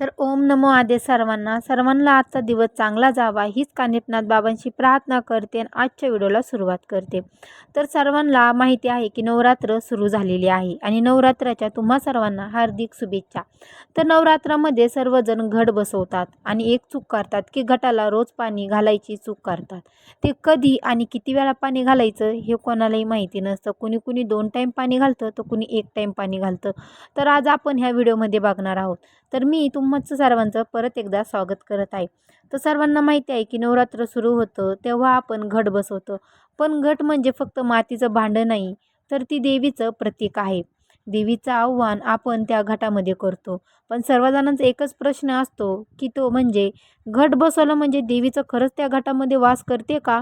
तर ओम नमो आदे सर्वांना. सर्वांना आजचा दिवस चांगला जावा हीच कानिपनाथ बाबांशी प्रार्थना करते आणि आजच्या व्हिडिओला सुरुवात करते. तर सर्वांना माहिती आहे की नवरात्र सुरू झालेली आहे आणि नवरात्राच्या तुम्हा सर्वांना हार्दिक शुभेच्छा. तर नवरात्रामध्ये सर्वजण घट बसवतात आणि एक चूक करतात की घटाला रोज पाणी घालायची चूक करतात. ते कधी आणि किती वेळा पाणी घालायचं हे कोणालाही माहिती नसतं. कुणी कुणी दोन टाईम पाणी घालतं तर कुणी एक टाईम पाणी घालतं. तर आज आपण ह्या व्हिडिओमध्ये बघणार आहोत. तर मी तुमचं सर्वांचं परत एकदा स्वागत करत आहे. तर सर्वांना माहिती आहे की नवरात्र सुरू होतं तेव्हा आपण घट बसवतो. पण घट म्हणजे फक्त मातीचं भांडं नाही तर ती देवीचं प्रतीक आहे. देवीचं आव्हान आपण त्या घटामध्ये करतो. पण सर्वजणांचा एकच प्रश्न असतो की तो म्हणजे घट बसवलं म्हणजे देवीचं खरंच त्या घटामध्ये वास करते का?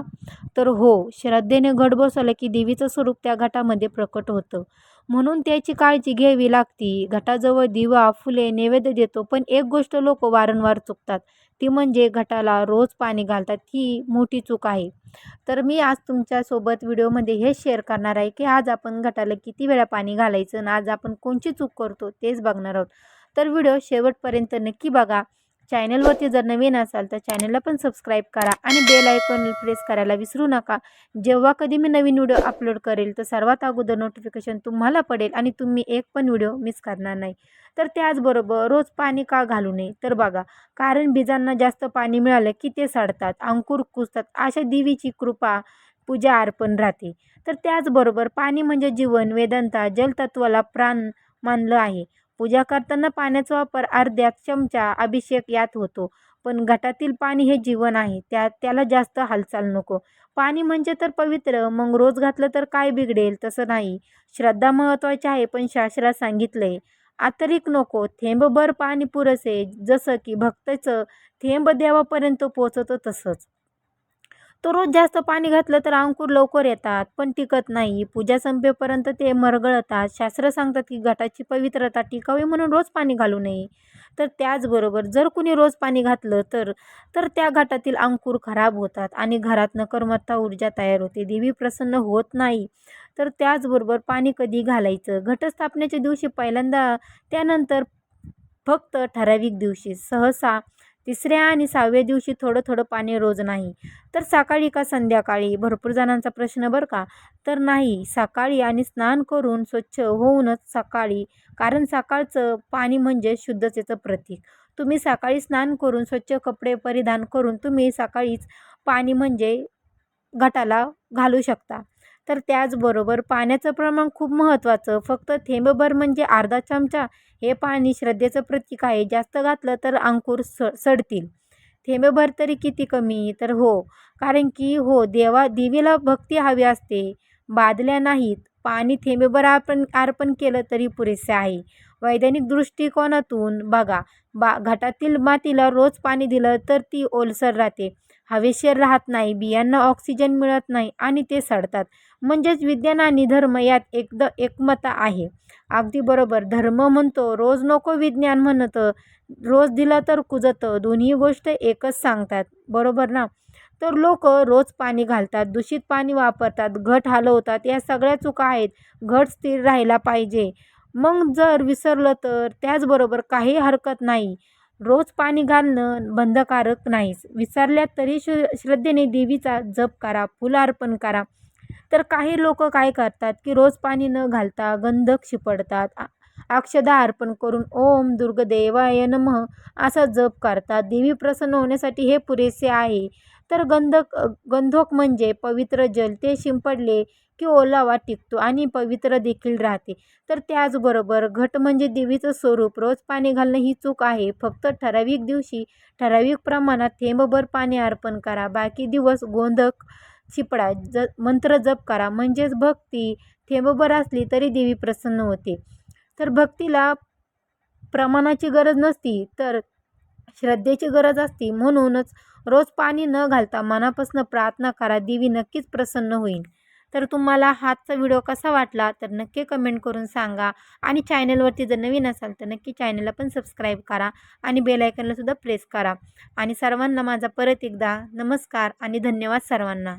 तर हो श्रद्धेने घट बसवलं की देवीचं स्वरूप त्या घटामध्ये प्रकट होतं. म्हणून त्याची काळजी घ्यावी लागती. घटाजवळ दिवा फुले नैवेद्य देतो पण एक गोष्ट लोक वारंवार चुकतात. ती म्हणजे घटाला रोज पाणी घालतात. ही मोठी चूक आहे. तर मी आज तुमच्यासोबत व्हिडिओमध्ये हेच शेअर करणार आहे की आज आपण घटाला किती वेळा पाणी घालायचं आणि आज आपण कोणची चूक करतो तेच बघणार आहोत. तर व्हिडिओ शेवटपर्यंत नक्की बघा. चॅनलवरती जर नवीन असाल तर चॅनलला पण सबस्क्राईब करा आणि बेल आयकॉन प्रेस करायला विसरू नका. जेव्हा कधी मी नवीन व्हिडिओ अपलोड करेल तर सर्वात अगोदर नोटिफिकेशन तुम्हाला पडेल आणि तुम्ही एक पण व्हिडिओ मिस करणार नाही. तर त्याचबरोबर रोज पाणी का घालू नये? तर बघा कारण बीजांना जास्त पाणी मिळालं की ते सडतात अंकुर कुजतात अशा देवीची कृपा पूजा अर्पण राहते. तर त्याचबरोबर पाणी म्हणजे जीवन वेदांता जलतत्वाला प्राण मानलं आहे. पूजा करताना पाण्याचा वापर अर्ध्यात चमचा अभिषेक यात होतो. पण घटातील पाणी हे जीवन आहे त्या त्याला जास्त हालचाल नको. पाणी म्हणजे तर पवित्र मग रोज घातलं तर काय बिघडेल तसं नाही. श्रद्धा महत्त्वाची आहे पण शास्त्रात सांगितलंय आतरिक नको थेंबभर पाणी पुरसे जसं की भक्तचं थेंब देवापर्यंत पोचतो तसंच. तो रोज जास्त पाणी घातलं तर अंकुर लवकर येतात पण टिकत नाही. पूजा संपेपर्यंत ते मरगळतात. शास्त्र सांगतात की घटाची पवित्रता टिकावी म्हणून रोज पाणी घालू नये. तर त्याचबरोबर जर कुणी रोज पाणी घातलं तर तर त्या घाटातील अंकुर खराब होतात आणि घरात नकर्मत्ता ऊर्जा तयार होते. देवी प्रसन्न होत नाही. तर त्याचबरोबर पाणी कधी घालायचं? घटस्थापनेच्या दिवशी पहिल्यांदा त्यानंतर फक्त ठराविक दिवशी. सहसा तिसऱ्या आणि सहाव्या दिवशी थोडं थोडं पाणी रोज नाही. तर सकाळी का संध्याकाळी? भरपूर जणांचा प्रश्न बरं का? तर नाही. सकाळी आणि स्नान करून स्वच्छ होऊनच सकाळी कारण सकाळचं पाणी म्हणजे शुद्धतेचं प्रतीक. तुम्ही सकाळी स्नान करून स्वच्छ कपडे परिधान करून तुम्ही सकाळीच पाणी म्हणजे घटाला घालू शकता. तर त्याचबरोबर पाण्याचं प्रमाण खूप महत्त्वाचं. फक्त थेंबभर म्हणजे अर्धा चमचा हे पाणी श्रद्धेचं प्रतीक आहे. जास्त घातलं तर अंकुर स सडतील. थेंबभर तरी किती कमी? तर हो. कारण की हो देवा देवीला भक्ती हवी असते. बादल्या नाहीत. पाणी थेंबेभर आपण अर्पण केलं तरी पुरेसे आहे. वैज्ञानिक दृष्टिकोनातून बघा बा घाटातील मातीला रोज पाणी दिलं तर ती ओलसर राहते. हवेशीर राहत नाही बियांना ऑक्सिजन मिळत नाही आणि ते सडतात. म्हणजेच विज्ञान आणि धर्म यात एकद एकमता आहे. अगदी बरोबर. धर्म म्हणतो रोज नको विज्ञान म्हणतं रोज दिलं तर कुजतं. दोन्ही गोष्ट एकच सांगतात. बरोबर ना? तर लोक रोज पाणी घालतात दूषित पाणी वापरतात घट हलवतात या सगळ्या चुका आहेत. घट स्थिर राहायला पाहिजे. मग जर विसरलं तर त्याचबरोबर काही हरकत नाही. रोज पाणी घालणं बंधकारक नाहीच. विसरल्या तरी श श्रद्धेने देवीचा जप करा फुल अर्पण करा. तर काही लोक काय करतात की रोज पाणी न घालता गंधक शिपडतात. अक्षदा अर्पण करून ओम दुर्ग देवाय नमः असा जप करतात. देवी प्रसन्न होण्यासाठी हे पुरेसे आहे. तर गंधक गंधक म्हणजे पवित्र जल. ते शिंपडले की ओलावा टिकतो आणि पवित्र देखील राहते. तर त्याचबरोबर घट म्हणजे देवीचं स्वरूप. रोज पाणी घालणं ही चूक आहे. फक्त ठराविक दिवशी ठराविक प्रमाणात थेंबभर पाणी अर्पण करा. बाकी दिवस गोंधक शिपडा. ज मंत्र जप करा. म्हणजेच भक्ती थेंबभर असली तरी देवी प्रसन्न होते. तर भक्तीला प्रमाणाची गरज नसती. तर श्रद्धेची गरज असती. म्हणूनच रोज पाणी न घालता मनापासून प्रार्थना करा. देवी नक्कीच प्रसन्न होईल. तर तुम्हाला हातचा व्हिडिओ कसा वाटला? तर नक्की कमेंट करून सांगा. आणि चॅनलवरती जर नवीन असाल तर नक्की चॅनलला पण सबस्क्राईब करा. आणि बेलायकनलासुद्धा प्रेस करा. आणि सर्वांना माझा परत एकदा नमस्कार आणि धन्यवाद सर्वांना.